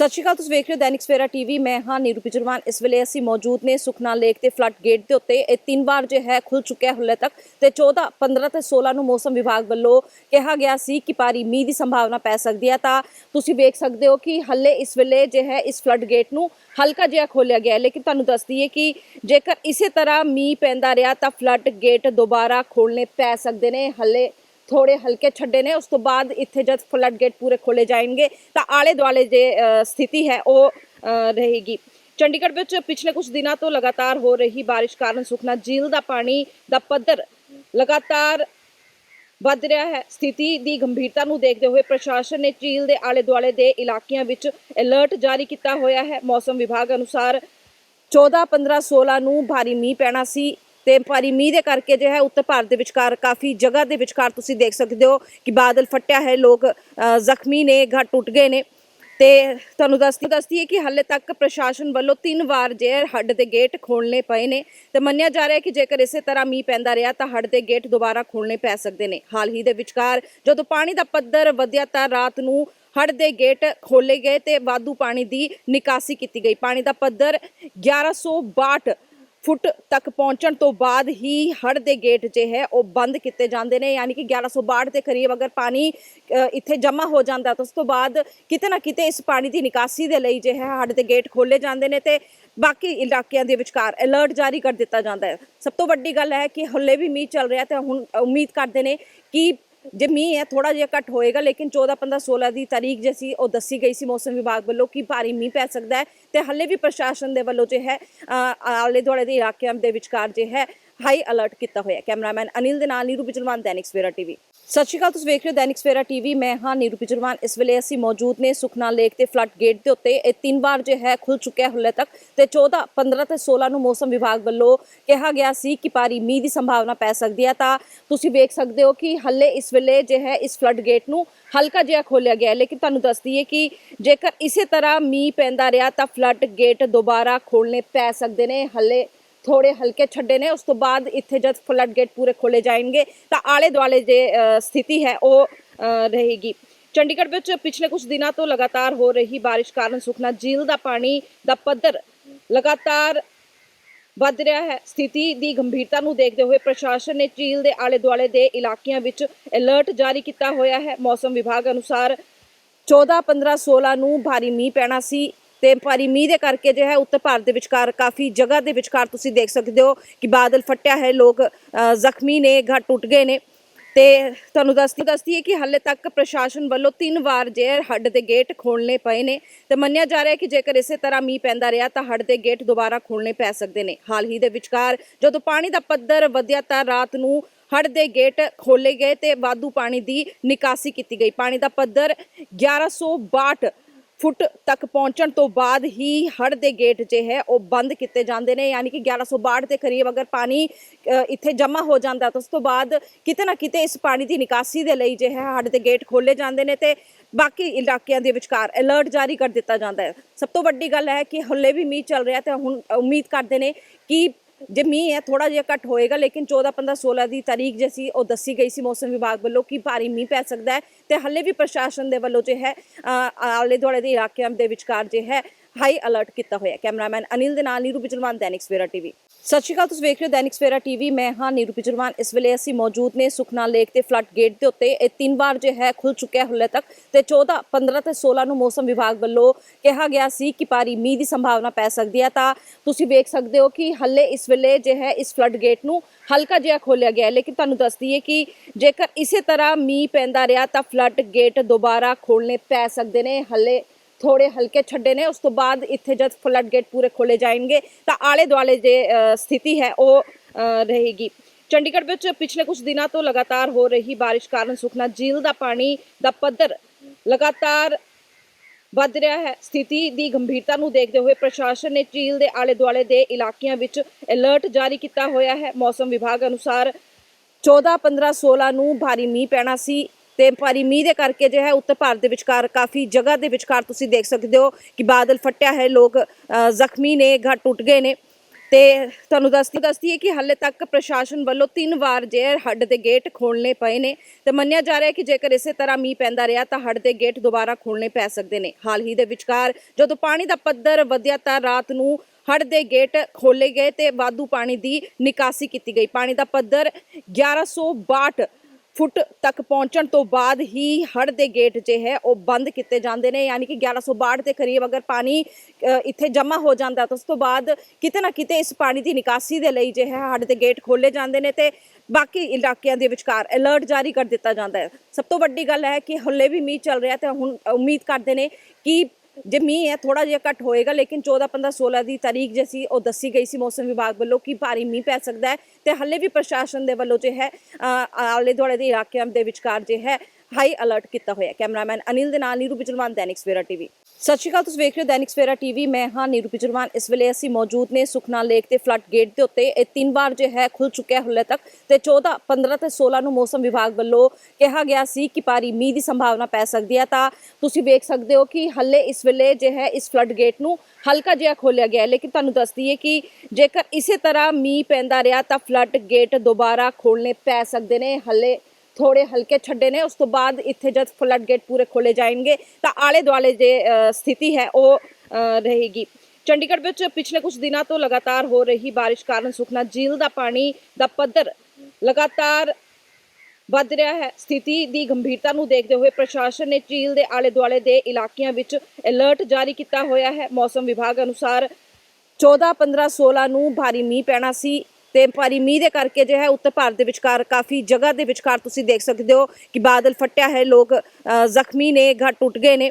ਸਤਿ ਸ਼੍ਰੀ ਅਕਾਲ, ਤੁਸੀਂ ਵੇਖ ਰਹੇ ਹੋ ਦੈਨਿਕ ਸਵੇਰਾ ਟੀਵੀ। ਮੈਂ ਹਾਂ ਨੀਰੂ ਪਿਜਰਵਾਨ ਇਸ ਵੇਲੇ ਅਸੀਂ ਮੌਜੂਦ ਨੇ ਸੁਖਨਾ ਲੇਕ ਤੇ ਫਲੱਡ ਗੇਟ ਦੇ ਉੱਤੇ। ਇਹ ਤਿੰਨ ਵਾਰ ਜੇ ਹੈ ਖੁੱਲ ਚੁੱਕਿਆ ਹੁੱਲੇ ਤੱਕ ਤੇ 14 15 ਤੇ 16 ਨੂੰ ਮੌਸਮ ਵਿਭਾਗ ਵੱਲੋਂ ਕਿਹਾ ਗਿਆ ਸੀ ਕਿ ਭਾਰੀ ਮੀਂਹ ਦੀ ਸੰਭਾਵਨਾ ਪੈ ਸਕਦੀ ਹੈ। ਤਾਂ ਤੁਸੀਂ ਵੇਖ ਸਕਦੇ ਹੋ ਕਿ ਹੱਲੇ ਇਸ ਵੇਲੇ ਜੇ ਹੈ ਇਸ ਫਲੱਡ ਗੇਟ ਨੂੰ ਹਲਕਾ ਜਿਹਾ ਖੋਲਿਆ ਗਿਆ ਹੈ। ਲੇਕਿਨ ਤੁਹਾਨੂੰ ਦੱਸ ਦਈਏ ਕਿ ਜੇਕਰ ਇਸੇ ਤਰ੍ਹਾਂ ਮੀਂਹ ਪੈਂਦਾ ਰਿਹਾ ਤਾਂ ਫਲੱਡ ਗੇਟ ਦੁਬਾਰਾ ਖੋਲਣੇ ਪੈ ਸਕਦੇ ਨੇ। ਹੱਲੇ ਥੋੜੇ ਹਲਕੇ ਛੱਡੇ ਨੇ, ਉਸ ਤੋਂ ਬਾਅਦ ਇੱਥੇ ਜਦ ਫਲੱਡ ਗੇਟ ਪੂਰੇ ਖੋਲੇ ਜਾਣਗੇ, ਤਾਂ ਆਲੇ ਦੁਆਲੇ ਜੇ ਸਥਿਤੀ ਹੈ, ਉਹ ਰਹੇਗੀ। ਚੰਡੀਗੜ੍ਹ ਵਿੱਚ ਪਿਛਲੇ ਕੁਝ ਦਿਨਾਂ ਤੋਂ ਲਗਾਤਾਰ ਹੋ ਰਹੀ ਬਾਰਿਸ਼ ਕਾਰਨ ਸੁਖਨਾ ਝੀਲ ਦਾ ਪਾਣੀ ਦਾ ਪੱਧਰ ਲਗਾਤਾਰ ਵੱਧ ਰਿਹਾ ਹੈ। ਸਥਿਤੀ ਦੀ ਗੰਭੀਰਤਾ ਨੂੰ ਦੇਖਦੇ ਹੋਏ ਪ੍ਰਸ਼ਾਸਨ ਨੇ ਝੀਲ ਦੇ ਆਲੇ ਦੁਆਲੇ ਦੇ ਇਲਾਕਿਆਂ ਵਿੱਚ ਅਲਰਟ ਜਾਰੀ ਕੀਤਾ ਹੋਇਆ ਹੈ। ਮੌਸਮ ਵਿਭਾਗ ਅਨੁਸਾਰ 14 15 16 ਨੂੰ ਭਾਰੀ ਮੀਂਹ ਪੈਣਾ ਸੀ। ਤੇ ਭਾਰੀ ਮੀਂਹ ਦੇ ਕਰਕੇ ਜੋ ਹੈ ਉੱਤਰ ਭਾਰਤ ਦੇ ਵਿਚਕਾਰ ਕਾਫੀ ਜਗ੍ਹਾ ਦੇ ਵਿਚਕਾਰ ਤੁਸੀਂ ਦੇਖ ਸਕਦੇ ਹੋ ਕਿ ਬਾਦਲ ਫਟਿਆ ਹੈ, ਲੋਕ ਜ਼ਖਮੀ ਨੇ ਘਰ ਟੁੱਟ ਗਏ ਨੇ। ਤੇ ਤੁਹਾਨੂੰ ਦੱਸਦੀ ਦੱਸਦੀ ਹੈ ਕਿ ਹਾਲੇ ਤੱਕ ਪ੍ਰਸ਼ਾਸਨ ਵੱਲੋਂ ਤਿੰਨ ਵਾਰ ਜੇ ਹੱਡ ਦੇ ਗੇਟ ਖੋਲਣੇ ਪਏ ਨੇ ਤੇ ਮੰਨਿਆ ਜਾ ਰਿਹਾ ਹੈ ਕਿ ਜੇਕਰ ਇਸੇ ਤਰ੍ਹਾਂ ਮੀਂਹ ਪੈਂਦਾ ਰਿਹਾ ਤਾਂ ਹੱਡ ਦੇ ਗੇਟ ਦੁਬਾਰਾ ਖੋਲਣੇ ਪੈ ਸਕਦੇ ਨੇ। ਹਾਲ ਹੀ ਦੇ ਵਿਚਕਾਰ ਜਦੋਂ ਪਾਣੀ ਦਾ ਪੱਧਰ ਵਧਿਆ ਤਾਂ ਰਾਤ ਨੂੰ ਹੜ੍ਹ ਦੇ ਗੇਟ ਖੋਲੇ ਗਏ ਤੇ ਵਾਧੂ ਪਾਣੀ ਦੀ ਨਿਕਾਸੀ ਕੀਤੀ ਗਈ। ਪਾਣੀ ਦਾ ਪੱਧਰ 1162 ਫੁੱਟ ਤੱਕ ਪਹੁੰਚਣ ਤੋਂ ਬਾਅਦ ਹੀ ਹੜ੍ਹ ਦੇ ਗੇਟ ਜੇ ਹੈ, ਉਹ ਬੰਦ ਕੀਤੇ ਜਾਂਦੇ ਨੇ, ਯਾਨੀ ਕਿ 1162 ਦੇ ਕਰੀਬ ਅਗਰ ਪਾਣੀ ਇੱਥੇ ਜਮ੍ਹਾਂ ਹੋ ਜਾਂਦਾ, ਤਾਂ ਉਸ ਤੋਂ ਬਾਅਦ ਕਿਤੇ ਨਾ ਕਿਤੇ ਇਸ ਪਾਣੀ ਦੀ ਨਿਕਾਸੀ ਦੇ ਲਈ ਜੇ ਹੈ, ਹੜ੍ਹ ਦੇ ਗੇਟ ਖੋਲੇ ਜਾਂਦੇ ਨੇ ਤੇ ਬਾਕੀ ਇਲਾਕਿਆਂ ਦੇ ਵਿਚਕਾਰ ਅਲਰਟ ਜਾਰੀ ਕਰ ਦਿੱਤਾ ਜਾਂਦਾ ਹੈ। ਸਭ ਤੋਂ ਵੱਡੀ ਗੱਲ ਹੈ ਕਿ ਹੱਲੇ ਵੀ ਮੀਂਹ ਚੱਲ ਰਿਹਾ ਤੇ ਹੁਣ ਉਮੀਦ ਕਰਦੇ ਨੇ ਕਿ ਜੇ ਮੀਂਹ ਹੈ ਥੋੜਾ ਜਿਹਾ ਘੱਟ ਹੋਏਗਾ ਲੇਕਿਨ 14 15 16 ਦੀ ਤਾਰੀਖ ਜੇ ਸੀ ਉਹ ਦੱਸੀ ਗਈ ਸੀ ਮੌਸਮ ਵਿਭਾਗ ਵੱਲੋਂ ਕਿ ਭਾਰੀ ਮੀਂਹ ਪੈ ਸਕਦਾ ਹੈ ਤੇ ਹੱਲੇ ਵੀ ਪ੍ਰਸ਼ਾਸਨ ਦੇ ਵੱਲੋਂ ਜੇ ਹੈ ਅ, ਆਲੇ ਦੁਆਲੇ ਦੇ ਇਲਾਕਿਆਂ ਦੇ ਵਿਚਕਾਰ ਜੇ ਹੈ ਹਾਈ ਅਲਰਟ ਕੀਤਾ ਹੋਇਆ ਕੈਮਰਾਮੈਨ ਅਨਿਲ ਦੇ ਨਾਲ ਨੀਰੂ ਪਿਜਰਵਾਨ ਦੈਨਿਕ ਸਵੇਰਾ ਟੀਵੀ। ਸਤਿ ਸ਼੍ਰੀ ਅਕਾਲ, ਤੁਸੀਂ ਵੇਖ ਰਹੇ ਹੋ ਦੈਨਿਕ ਸਵੇਰਾ ਟੀਵੀ। ਮੈਂ ਹਾਂ ਨੀਰੂ ਪਿਜਰਵਾਨ ਇਸ ਵੇਲੇ ਅਸੀਂ ਮੌਜੂਦ ਨੇ ਸੁਖਨਾ ਲੇਕ ਤੇ ਫਲੱਡ ਗੇਟ ਦੇ ਉੱਤੇ। ਇਹ ਤਿੰਨ ਵਾਰ ਜੇ ਹੈ ਖੁੱਲ ਚੁੱਕਿਆ ਹੁਲੇ ਤੱਕ ਤੇ 14 15 ਤੇ 16 ਨੂੰ ਮੌਸਮ ਵਿਭਾਗ ਵੱਲੋਂ ਕਿਹਾ ਗਿਆ ਸੀ ਕਿ ਭਾਰੀ ਮੀਂਹ ਦੀ ਸੰਭਾਵਨਾ ਪੈ ਸਕਦੀ ਹੈ। ਤਾਂ ਤੁਸੀਂ ਵੇਖ ਸਕਦੇ ਹੋ ਕਿ ਹੱਲੇ ਇਸ ਵੇਲੇ ਜੇ ਹੈ ਇਸ ਫਲੱਡ ਗੇਟ ਨੂੰ ਹਲਕਾ ਜਿਹਾ ਖੋਲਿਆ ਗਿਆ ਲੇਕਿਨ ਤੁਹਾਨੂੰ ਦੱਸ ਦਈਏ ਕਿ ਜੇਕਰ ਇਸੇ ਤਰ੍ਹਾਂ ਮੀਂਹ ਪੈਂਦਾ ਰਿਹਾ ਤਾਂ ਫਲੱਡ ਗੇਟ ਦੁਬਾਰਾ ਖੋਲਣੇ ਪੈ ਸਕਦੇ ਨੇ। ਹੱਲੇ ਥੋੜੇ ਹਲਕੇ ਛੱਡੇ ਨੇ ਉਸ ਤੋਂ ਬਾਅਦ ਇੱਥੇ ਜਦ ਫਲੱਡ ਗੇਟ ਪੂਰੇ ਖੋਲੇ ਜਾਣਗੇ ਤਾਂ ਆਲੇ ਦੁਆਲੇ ਜੇ ਸਥਿਤੀ ਹੈ ਉਹ ਰਹੇਗੀ ਚੰਡੀਗੜ੍ਹ ਵਿੱਚ ਪਿਛਲੇ ਕੁਝ ਦਿਨਾਂ ਤੋਂ ਲਗਾਤਾਰ ਹੋ ਰਹੀ ਬਾਰਿਸ਼ ਕਾਰਨ ਸੁਖਨਾ ਝੀਲ ਦਾ ਪਾਣੀ ਦਾ ਪੱਧਰ ਲਗਾਤਾਰ ਵੱਧ ਰਿਹਾ ਹੈ ਸਥਿਤੀ ਦੀ ਗੰਭੀਰਤਾ ਨੂੰ ਦੇਖਦੇ ਹੋਏ ਪ੍ਰਸ਼ਾਸਨ ਨੇ ਝੀਲ ਦੇ ਆਲੇ ਦੁਆਲੇ ਦੇ ਇਲਾਕਿਆਂ ਵਿੱਚ ਅਲਰਟ ਜਾਰੀ ਕੀਤਾ ਹੋਇਆ ਹੈ ਮੌਸਮ ਵਿਭਾਗ ਅਨੁਸਾਰ 14 15 16 ਨੂੰ ਭਾਰੀ ਮੀਂਹ ਪੈਣਾ ਸੀ ਤੇ ਭਾਰੀ ਮੀਂਹ ਦੇ ਕਰਕੇ ਜੋ ਹੈ ਉੱਤਰ ਭਾਰਤ ਦੇ ਵਿਚਕਾਰ ਕਾਫੀ ਜਗ੍ਹਾ ਦੇ ਵਿਚਕਾਰ ਤੁਸੀਂ ਦੇਖ ਸਕਦੇ ਹੋ ਕਿ ਬਾਦਲ ਫਟਿਆ ਹੈ, ਲੋਕ ਜ਼ਖਮੀ ਨੇ, ਘਰ ਟੁੱਟ ਗਏ ਨੇ। ਤੇ ਤੁਹਾਨੂੰ ਦੱਸਦੀ ਦੱਸਦੀ ਹੈ ਕਿ ਹਾਲੇ ਤੱਕ ਪ੍ਰਸ਼ਾਸਨ ਵੱਲੋਂ ਤਿੰਨ ਵਾਰ ਜੇ ਹੱਡ ਦੇ ਗੇਟ ਖੋਲਣੇ ਪਏ ਨੇ। ਤੇ ਮੰਨਿਆ ਜਾ ਰਿਹਾ ਹੈ ਕਿ ਜੇਕਰ ਇਸੇ ਤਰ੍ਹਾਂ ਮੀਂਹ ਪੈਂਦਾ ਰਿਹਾ ਤਾਂ ਹੱਡ ਦੇ ਗੇਟ ਦੁਬਾਰਾ ਖੋਲਣੇ ਪੈ ਸਕਦੇ ਨੇ। ਹਾਲ ਹੀ ਦੇ ਵਿਚਕਾਰ ਜਦੋਂ ਪਾਣੀ ਦਾ ਪੱਧਰ ਵਧਿਆ ਤਾਂ ਰਾਤ ਨੂੰ ਹੜ੍ਹ ਦੇ ਗੇਟ ਖੋਲੇ ਗਏ ਤੇ ਵਾਧੂ ਪਾਣੀ ਦੀ ਨਿਕਾਸੀ ਕੀਤੀ ਗਈ। ਪਾਣੀ ਦਾ ਪੱਧਰ 1162 ਫੁੱਟ ਤੱਕ ਪਹੁੰਚਣ ਤੋਂ ਬਾਅਦ ਹੀ ਹੜ੍ਹ ਦੇ ਗੇਟ ਜੇ ਹੈ, ਉਹ ਬੰਦ ਕੀਤੇ ਜਾਂਦੇ ਨੇ, ਯਾਨੀ ਕਿ 1162 ਦੇ ਕਰੀਬ ਅਗਰ ਪਾਣੀ ਇੱਥੇ ਜਮ੍ਹਾਂ ਹੋ ਜਾਂਦਾ ਤਾਂ ਉਸ ਤੋਂ ਬਾਅਦ ਕਿਤੇ ਨਾ ਕਿਤੇ ਇਸ ਪਾਣੀ ਦੀ ਨਿਕਾਸੀ ਦੇ ਲਈ ਜੇ ਹੈ, ਹੜ੍ਹ ਦੇ ਗੇਟ ਖੋਲੇ ਜਾਂਦੇ ਨੇ ਤੇ ਬਾਕੀ ਇਲਾਕਿਆਂ ਦੇ ਵਿਚਕਾਰ ਅਲਰਟ ਜਾਰੀ ਕਰ ਦਿੱਤਾ ਜਾਂਦਾ ਹੈ। ਸਭ ਤੋਂ ਵੱਡੀ ਗੱਲ ਹੈ ਕਿ ਹੱਲੇ ਵੀ ਮੀਂਹ ਚੱਲ ਰਿਹਾ ਤੇ ਹੁਣ ਉਮੀਦ ਕਰਦੇ ਨੇ ਕਿ ਜੇ ਮੀਂਹ ਹੈ ਥੋੜਾ ਜਿਹਾ ਘੱਟ ਹੋਏਗਾ, ਲੇਕਿਨ 14 15 16 ਦੀ ਤਾਰੀਖ ਜੇ ਸੀ ਉਹ ਦੱਸੀ ਗਈ ਸੀ ਮੌਸਮ ਵਿਭਾਗ ਵੱਲੋਂ ਕਿ ਭਾਰੀ ਮੀਂਹ ਪੈ ਸਕਦਾ ਹੈ ਤੇ ਹੱਲੇ ਵੀ ਪ੍ਰਸ਼ਾਸਨ ਦੇ ਵੱਲੋਂ ਜੇ ਹੈ ਆਲੇ ਦੁਆਲੇ ਦੇ ਇਲਾਕਿਆਂ ਦੇ ਵਿਚਕਾਰ ਜੇ ਹੈ ਹਾਈ ਅਲਰਟ ਕੀਤਾ ਹੋਇਆ ਕੈਮਰਾਮੈਨ ਅਨਿਲ ਦੇ ਨਾਲ ਨੀਰੂ ਬਿਜਲਵਾਨ, ਦੈਨਿਕ ਸਵੇਰਾ ਟੀਵੀ। ਸਤਿ ਸ਼੍ਰੀ ਅਕਾਲ, ਤੁਸੀਂ ਵੇਖ ਰਹੇ ਹੋ ਦੈਨਿਕ ਸਵੇਰਾ ਟੀਵੀ। ਮੈਂ ਹਾਂ ਨੀਰੂ ਪਿਜਰਵਾਨ ਇਸ ਵੇਲੇ ਅਸੀਂ ਮੌਜੂਦ ਨੇ ਸੁਖਨਾ ਲੇਕ ਤੇ ਫਲੱਡ ਗੇਟ ਦੇ ਉੱਤੇ। ਇਹ ਤਿੰਨ ਵਾਰ ਜੇ ਹੈ ਖੁੱਲ ਚੁੱਕਿਆ ਹੁੱਲੇ ਤੱਕ ਤੇ 14 15 ਤੇ 16 ਨੂੰ ਮੌਸਮ ਵਿਭਾਗ ਵੱਲੋਂ ਕਿਹਾ ਗਿਆ ਸੀ ਕਿ ਭਾਰੀ ਮੀਂਹ ਦੀ ਸੰਭਾਵਨਾ ਪੈ ਸਕਦੀ ਹੈ। ਤਾਂ ਤੁਸੀਂ ਵੇਖ ਸਕਦੇ ਹੋ ਕਿ ਹੱਲੇ ਇਸ ਵੇਲੇ ਜੇ ਹੈ ਇਸ ਫਲੱਡ ਗੇਟ ਨੂੰ ਹਲਕਾ ਜਿਹਾ ਖੋਲਿਆ ਗਿਆ ਹੈ। ਲੇਕਿਨ ਤੁਹਾਨੂੰ ਦੱਸ ਦਈਏ ਕਿ ਜੇਕਰ ਇਸੇ ਤਰ੍ਹਾਂ ਮੀਂਹ ਪੈਂਦਾ ਰਿਹਾ ਤਾਂ ਫਲੱਡ ਗੇਟ ਦੁਬਾਰਾ ਖੋਲਣੇ ਪੈ ਸਕਦੇ ਨੇ। ਹੱਲੇ ਥੋੜੇ ਹਲਕੇ ਛੱਡੇ ਨੇ, ਉਸ ਤੋਂ ਬਾਅਦ ਇੱਥੇ ਜਦ ਫਲੱਡ ਗੇਟ ਪੂਰੇ ਖੋਲੇ ਜਾਣਗੇ, ਤਾਂ ਆਲੇ ਦੁਆਲੇ ਜੇ ਸਥਿਤੀ ਹੈ, ਉਹ ਰਹੇਗੀ। ਚੰਡੀਗੜ੍ਹ ਵਿੱਚ ਪਿਛਲੇ ਕੁਝ ਦਿਨਾਂ ਤੋਂ ਲਗਾਤਾਰ ਹੋ ਰਹੀ ਬਾਰਿਸ਼ ਕਾਰਨ ਸੁਖਨਾ ਝੀਲ ਦਾ ਪਾਣੀ ਦਾ ਪੱਧਰ ਲਗਾਤਾਰ ਵੱਧ ਰਿਹਾ ਹੈ। ਸਥਿਤੀ ਦੀ ਗੰਭੀਰਤਾ ਨੂੰ ਦੇਖਦੇ ਹੋਏ ਪ੍ਰਸ਼ਾਸਨ ਨੇ ਝੀਲ ਦੇ ਆਲੇ ਦੁਆਲੇ ਦੇ ਇਲਾਕਿਆਂ ਵਿੱਚ ਅਲਰਟ ਜਾਰੀ ਕੀਤਾ ਹੋਇਆ ਹੈ। ਮੌਸਮ ਵਿਭਾਗ ਅਨੁਸਾਰ 14 15 16 ਨੂੰ ਭਾਰੀ ਮੀਂਹ ਪੈਣਾ ਸੀ। ਤੇ ਭਾਰੀ ਮੀਂਹ ਦੇ ਕਰਕੇ ਜੋ ਹੈ ਉੱਤਰ ਭਾਰਤ ਦੇ ਵਿਚਕਾਰ ਕਾਫੀ ਜਗ੍ਹਾ ਦੇ ਵਿਚਕਾਰ ਤੁਸੀਂ ਦੇਖ ਸਕਦੇ ਹੋ ਕਿ ਬਾਦਲ ਫਟਿਆ ਹੈ, ਲੋਕ ਜ਼ਖਮੀ ਨੇ ਘਰ ਟੁੱਟ ਗਏ ਨੇ। ਤੇ ਤੁਹਾਨੂੰ ਦੱਸਦੀ ਦੱਸਦੀ ਹੈ ਕਿ ਹਾਲੇ ਤੱਕ ਪ੍ਰਸ਼ਾਸਨ ਵੱਲੋਂ ਤਿੰਨ ਵਾਰ ਜੇ ਹੱਡ ਦੇ ਗੇਟ ਖੋਲਣੇ ਪਏ ਨੇ ਤੇ ਮੰਨਿਆ ਜਾ ਰਿਹਾ ਹੈ ਕਿ ਜੇਕਰ ਇਸੇ ਤਰ੍ਹਾਂ ਮੀਂਹ ਪੈਂਦਾ ਰਿਹਾ ਤਾਂ ਹੱਡ ਦੇ ਗੇਟ ਦੁਬਾਰਾ ਖੋਲਣੇ ਪੈ ਸਕਦੇ ਨੇ। ਹਾਲ ਹੀ ਦੇ ਵਿਚਕਾਰ ਜਦੋਂ ਪਾਣੀ ਦਾ ਪੱਧਰ ਵਧਿਆ ਤਾਂ ਰਾਤ ਨੂੰ ਹੜ ਦੇ ਗੇਟ ਖੋਲੇ ਗਏ ਤੇ ਵਾਧੂ ਪਾਣੀ ਦੀ ਨਿਕਾਸੀ ਕੀਤੀ ਗਈ। ਪਾਣੀ ਦਾ ਪੱਧਰ 1162 ਫੁੱਟ ਤੱਕ ਪਹੁੰਚਣ ਤੋਂ ਬਾਅਦ ਹੀ ਹੜ ਦੇ ਗੇਟ ਜੇ ਹੈ, ਉਹ ਬੰਦ ਕੀਤੇ ਜਾਂਦੇ ਨੇ, ਯਾਨੀ ਕਿ 1162 ਦੇ ਕਰੀਬ ਅਗਰ ਪਾਣੀ ਇੱਥੇ ਜਮ੍ਹਾਂ ਹੋ ਜਾਂਦਾ, ਤਾਂ ਉਸ ਤੋਂ ਬਾਅਦ ਕਿਤੇ ਨਾ ਕਿਤੇ ਇਸ ਪਾਣੀ ਦੀ ਨਿਕਾਸੀ ਦੇ ਲਈ ਜੇ ਹੈ ਹੜ ਦੇ ਗੇਟ ਖੋਲੇ ਜਾਂਦੇ ਨੇ ਤੇ ਬਾਕੀ ਇਲਾਕਿਆਂ ਦੇ ਵਿਚਕਾਰ ਅਲਰਟ ਜਾਰੀ ਕਰ ਦਿੱਤਾ ਜਾਂਦਾ ਹੈ। ਸਭ ਤੋਂ ਵੱਡੀ ਗੱਲ ਹੈ ਕਿ ਹੱਲੇ ਵੀ ਮੀਂਹ ਚੱਲ ਰਿਹਾ ਤੇ ਹੁਣ ਉਮੀਦ ਕਰਦੇ ਨੇ ਕਿ ਜੇ ਮੀਂਹ ਹੈ ਥੋੜਾ ਜਿਹਾ ਘੱਟ ਹੋਏਗਾ, ਲੇਕਿਨ 14 15 16 ਦੀ ਤਾਰੀਖ ਜੇ ਸੀ ਉਹ ਦੱਸੀ ਗਈ ਸੀ ਮੌਸਮ ਵਿਭਾਗ ਵੱਲੋਂ ਕਿ ਭਾਰੀ ਮੀਂਹ ਪੈ ਸਕਦਾ ਹੈ ਤੇ ਹੱਲੇ ਵੀ ਪ੍ਰਸ਼ਾਸਨ ਦੇ ਵੱਲੋਂ ਜੇ ਹੈ ਆਲੇ ਦੁਆਲੇ ਦੇ ਇਲਾਕਿਆਂ ਦੇ ਵਿਚਕਾਰ ਜੇ ਹੈ ਹਾਈ ਅਲਰਟ ਕੀਤਾ ਹੋਇਆ ਕੈਮਰਾਮੈਨ ਅਨਿਲ ਦੇ ਨਾਲ ਨੀਰੂ ਪਿਚਲਵਾਨ ਦੈਨਿਕ ਸਵੇਰਾ ਟੀਵੀ। ਸਤਿ ਸ਼੍ਰੀ ਅਕਾਲ, ਤੁਸੀਂ ਵੇਖ ਰਹੇ ਹੋ ਦੈਨਿਕ ਸਵੇਰਾ ਟੀਵੀ। ਮੈਂ ਹਾਂ ਨੀਰੂ ਬਿਜਲਵਾਨ। ਇਸ ਵੇਲੇ ਅਸੀਂ ਮੌਜੂਦ ਨੇ ਸੁਖਨਾ ਲੇਕ ਤੇ ਫਲੱਡ ਗੇਟ ਦੇ ਉੱਤੇ। ਇਹ ਤਿੰਨ ਵਾਰ ਜੇ ਹੈ ਖੁੱਲ ਚੁੱਕਿਆ ਹੁਲੇ ਤੱਕ ਤੇ 14 15 ਤੇ 16 ਨੂੰ ਮੌਸਮ ਵਿਭਾਗ ਵੱਲੋਂ ਕਿਹਾ ਗਿਆ ਸੀ ਕਿ ਭਾਰੀ ਮੀਂਹ ਦੀ ਸੰਭਾਵਨਾ ਪੈ ਸਕਦੀ ਹੈ। ਤਾਂ ਤੁਸੀਂ ਵੇਖ ਸਕਦੇ ਹੋ ਕਿ ਹੱਲੇ ਇਸ ਵੇਲੇ ਜੇ ਹੈ ਇਸ ਫਲੱਡ ਗੇਟ ਨੂੰ ਹਲਕਾ ਜਿਹਾ ਖੋਲਿਆ ਗਿਆ ਹੈ। ਲੇਕਿਨ ਤੁਹਾਨੂੰ ਦੱਸ ਦਈਏ ਕਿ ਜੇਕਰ ਇਸੇ ਤਰ੍ਹਾਂ ਮੀਂਹ ਪੈਂਦਾ ਰਿਹਾ ਤਾਂ ਫਲੱਡ ਗੇਟ ਦੁਬਾਰਾ ਖੋਲਣੇ ਪੈ ਸਕਦੇ ਨੇ। ਹੱਲੇ ਥੋੜੇ ਹਲਕੇ ਛੱਡੇ ਨੇ, ਉਸ ਤੋਂ ਬਾਅਦ ਇੱਥੇ ਜਦ ਫਲੱਡ ਗੇਟ ਪੂਰੇ ਖੋਲੇ ਜਾਣਗੇ, ਤਾਂ ਆਲੇ ਦੁਆਲੇ ਜੇ ਸਥਿਤੀ ਹੈ, ਉਹ ਰਹੇਗੀ। ਚੰਡੀਗੜ੍ਹ ਵਿੱਚ ਪਿਛਲੇ ਕੁਝ ਦਿਨਾਂ ਤੋਂ ਲਗਾਤਾਰ ਹੋ ਰਹੀ ਬਾਰਿਸ਼ ਕਾਰਨ ਸੁਖਨਾ ਝੀਲ ਦਾ ਪਾਣੀ ਦਾ ਪੱਧਰ ਲਗਾਤਾਰ ਵੱਧ ਰਿਹਾ ਹੈ। ਸਥਿਤੀ ਦੀ ਗੰਭੀਰਤਾ ਨੂੰ ਦੇਖਦੇ ਹੋਏ ਪ੍ਰਸ਼ਾਸਨ ਨੇ ਝੀਲ ਦੇ ਆਲੇ ਦੁਆਲੇ ਦੇ ਇਲਾਕਿਆਂ ਵਿੱਚ ਅਲਰਟ ਜਾਰੀ ਕੀਤਾ ਹੋਇਆ ਹੈ। ਮੌਸਮ ਵਿਭਾਗ ਅਨੁਸਾਰ 14 15 16 ਨੂੰ ਭਾਰੀ ਮੀਂਹ ਪੈਣਾ ਸੀ। ਤੇ ਭਾਰੀ ਮੀਂਹ ਦੇ ਕਰਕੇ ਜੋ ਹੈ ਉੱਤਰ ਭਾਰਤ ਦੇ ਵਿਚਕਾਰ ਕਾਫੀ ਜਗ੍ਹਾ ਦੇ ਵਿਚਕਾਰ ਤੁਸੀਂ ਦੇਖ ਸਕਦੇ ਹੋ ਕਿ ਬਾਦਲ ਫਟਿਆ ਹੈ, ਲੋਕ ਜ਼ਖਮੀ ਨੇ, ਘਰ ਟੁੱਟ ਗਏ ਨੇ।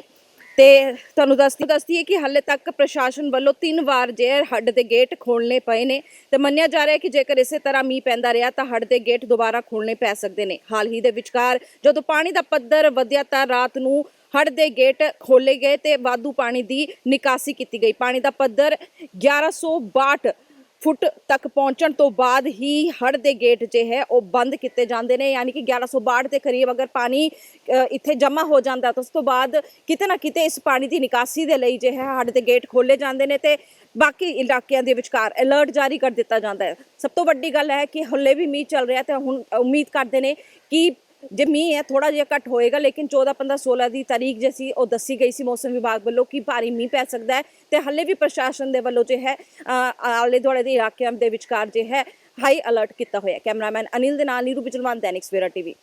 ਤੇ ਤੁਹਾਨੂੰ ਦੱਸਦੀ ਦੱਸਦੀ ਹੈ ਕਿ ਹਾਲੇ ਤੱਕ ਪ੍ਰਸ਼ਾਸਨ ਵੱਲੋਂ ਤਿੰਨ ਵਾਰ ਜੇ ਹੱਡ ਦੇ ਗੇਟ ਖੋਲਣੇ ਪਏ ਨੇ। ਤੇ ਮੰਨਿਆ ਜਾ ਰਿਹਾ ਹੈ ਕਿ ਜੇਕਰ ਇਸੇ ਤਰ੍ਹਾਂ ਮੀਂਹ ਪੈਂਦਾ ਰਿਹਾ ਤਾਂ ਹੱਡ ਦੇ ਗੇਟ ਦੁਬਾਰਾ ਖੋਲਣੇ ਪੈ ਸਕਦੇ ਨੇ। ਹਾਲ ਹੀ ਦੇ ਵਿਚਕਾਰ ਜਦੋਂ ਪਾਣੀ ਦਾ ਪੱਧਰ ਵਧਿਆ ਤਾਂ ਰਾਤ ਨੂੰ ਹੜ ਦੇ ਗੇਟ ਖੋਲੇ ਗਏ ਤੇ ਵਾਧੂ ਪਾਣੀ ਦੀ ਨਿਕਾਸੀ ਕੀਤੀ ਗਈ। ਪਾਣੀ ਦਾ ਪੱਧਰ 1162 ਫੁੱਟ ਤੱਕ ਪਹੁੰਚਣ ਤੋਂ ਬਾਅਦ ਹੀ ਹੜ ਦੇ ਗੇਟ ਜੇ ਹੈ, ਉਹ ਬੰਦ ਕੀਤੇ ਜਾਂਦੇ ਨੇ। ਯਾਨੀ ਕਿ 1162 ਦੇ ਕਰੀਬ ਅਗਰ ਪਾਣੀ ਇੱਥੇ ਜਮ੍ਹਾਂ ਹੋ ਜਾਂਦਾ ਤਾਂ ਉਸ ਤੋਂ ਬਾਅਦ ਕਿਤੇ ਨਾ ਕਿਤੇ ਇਸ ਪਾਣੀ ਦੀ ਨਿਕਾਸੀ ਦੇ ਲਈ ਜੇ ਹੈ ਹੜ ਦੇ ਗੇਟ ਖੋਲੇ ਜਾਂਦੇ ਨੇ ਤੇ ਬਾਕੀ ਇਲਾਕਿਆਂ ਦੇ ਵਿਚਕਾਰ ਅਲਰਟ ਜਾਰੀ ਕਰ ਦਿੱਤਾ ਜਾਂਦਾ ਹੈ। ਸਭ ਤੋਂ ਵੱਡੀ ਗੱਲ ਹੈ ਕਿ ਹੱਲੇ ਵੀ ਮੀਂਹ ਚੱਲ ਰਿਹਾ ਤੇ ਹੁਣ ਉਮੀਦ ਕਰਦੇ ਨੇ ਕਿ ਜੇ ਮੀਂਹ ਹੈ ਥੋੜਾ ਜਿਹਾ ਘੱਟ ਹੋਏਗਾ, ਲੇਕਿਨ 14 15 16 ਦੀ ਤਾਰੀਖ ਜੇ ਸੀ ਉਹ ਦੱਸੀ ਗਈ ਸੀ ਮੌਸਮ ਵਿਭਾਗ ਵੱਲੋਂ ਕਿ ਭਾਰੀ ਮੀਂਹ ਪੈ ਸਕਦਾ ਹੈ ਤੇ ਹੱਲੇ ਵੀ ਪ੍ਰਸ਼ਾਸਨ ਦੇ ਵੱਲੋਂ ਜੇ ਹੈ ਆਲੇ ਦੁਆਲੇ ਦੇ ਇਲਾਕਿਆਂ ਦੇ ਵਿਚਕਾਰ ਜੇ ਹੈ ਹਾਈ ਅਲਰਟ ਕੀਤਾ ਹੋਇਆ ਕੈਮਰਾਮੈਨ ਅਨਿਲ ਦੇ ਨਾਲ ਨੀਰੂ ਬਿਜਲਵਾਨ, ਦੈਨਿਕ ਸਵੇਰਾ ਟੀਵੀ।